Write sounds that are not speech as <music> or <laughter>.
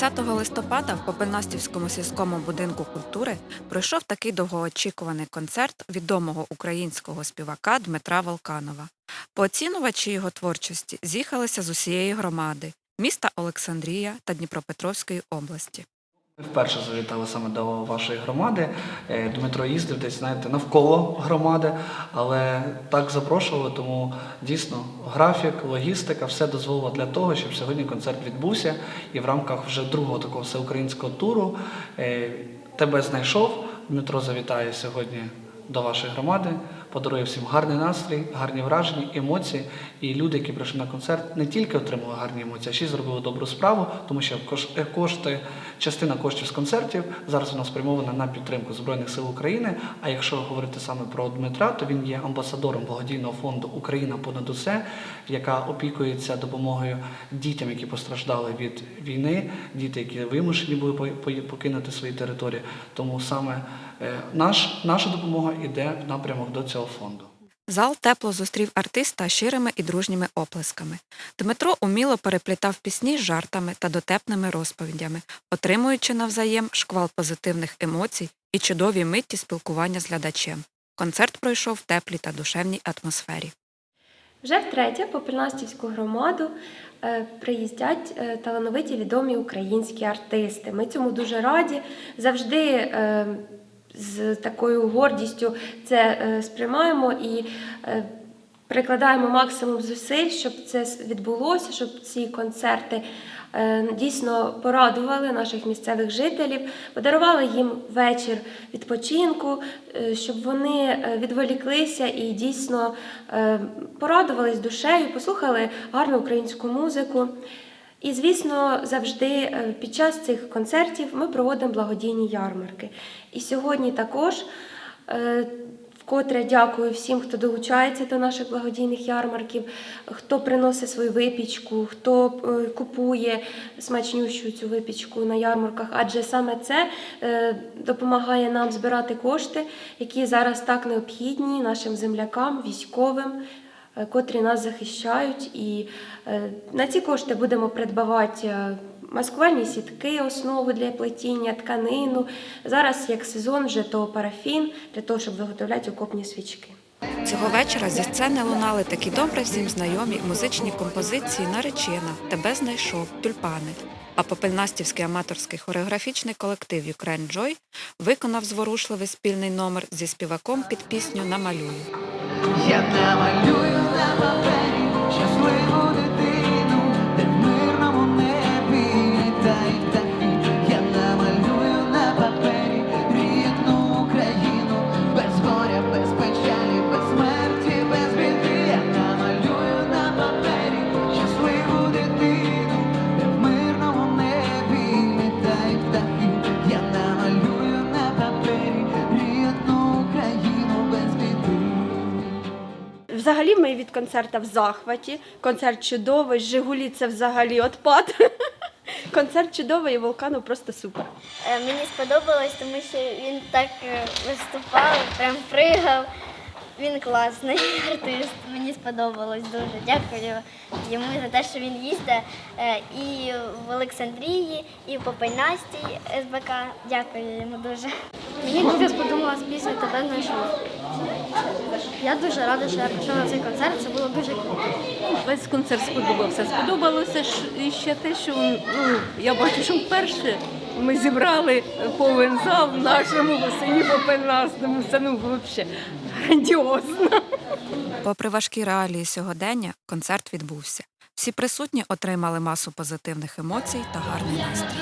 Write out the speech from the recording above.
20 листопада в Попельнастівському сільському будинку культури пройшов такий довгоочікуваний концерт відомого українського співака Дмитра Волканова. Поцінувачі його творчості з'їхалися з усієї громади міста Олександрія та Дніпропетровської області. Вперше завітали саме до вашої громади. Е, Дмитро їздив десь, знаєте, навколо громади, але так запрошували, тому дійсно графік, логістика, все дозволило для того, щоб сьогодні концерт відбувся. І в рамках вже другого такого всеукраїнського туру е, тебе знайшов. Дмитро завітає сьогодні до вашої громади, подарує всім гарний настрій, гарні враження, емоції. І люди, які прийшли на концерт, не тільки отримали гарні емоції, а ще й зробили добру справу, тому що е, кошти, частина коштів з концертів зараз вона спрямована на підтримку Збройних сил України. А якщо говорити саме про Дмитра, то він є амбасадором благодійного фонду Україна понад усе, яка опікується допомогою дітям, які постраждали від війни, діти, які вимушені були по- по- покинути свої території. Тому саме е, наш, наша допомога йде в напрямок до цього фонду. Зал тепло зустрів артиста щирими і дружніми оплесками. Дмитро уміло переплітав пісні з жартами та дотепними розповідями, отримуючи навзаєм шквал позитивних емоцій і чудові митті спілкування з глядачем. Концерт пройшов в теплій та душевній атмосфері. Вже втретє в Попельнастівську громаду е, приїздять е, талановиті відомі українські артисти. Ми цьому дуже раді. Завжди е, з такою гордістю це е, сприймаємо і е, прикладаємо максимум зусиль, щоб це відбулося, щоб ці концерти е, дійсно порадували наших місцевих жителів, подарували їм вечір відпочинку, щоб вони відволіклися і дійсно порадувались душею, послухали гарну українську музику. І, звісно, завжди е, під час цих концертів ми проводимо благодійні ярмарки. І сьогодні також е, вкотре дякую всім, хто долучається до наших благодійних ярмарків, хто приносить свою випічку, хто е, купує смачнющу цю випічку на ярмарках, адже саме це допомагає нам збирати кошти, які зараз так необхідні нашим землякам, військовим котрі нас захищають. І е, на ці кошти будемо придбавати е, маскувальні сітки, основу для плетіння, тканину. Зараз як сезон вже то парафін для того, щоб виготовляти окопні свічки. Цього вечора зі сцени лунали такі добре всім знайомі музичні композиції Наречена, Тебе знайшов, тюльпани. А Попельнастівський аматорський хореографічний колектив Ukraine Joy виконав зворушливий спільний номер зі співаком під пісню Намалюю. Я намалюю на папері Взагалі ми від концерта в захваті. Концерт чудовий, Жигулі це взагалі отпад. <laughs> Концерт чудовий і вулкану просто супер. Е, Мені сподобалось, тому що він так е, виступав, прям пригав. Він класний <laughs> артист. Мені сподобалось дуже. Дякую йому за те, що він їздить е, і в Олександрії, і в Попельнастій СБК. Дякую йому дуже. Мені дуже сподобалась пісня Тебе знайшов. Я дуже рада, що я прийшла на цей концерт. Це було дуже круто. Весь концерт сподобався. Сподобалося і ще те, що ну, я бачу, що вперше ми зібрали повен зал в нашому селі Попельнасному. Це ну взагалі грандіозно. Попри важкі реалії сьогодення, концерт відбувся. Всі присутні отримали масу позитивних емоцій та гарний настрій.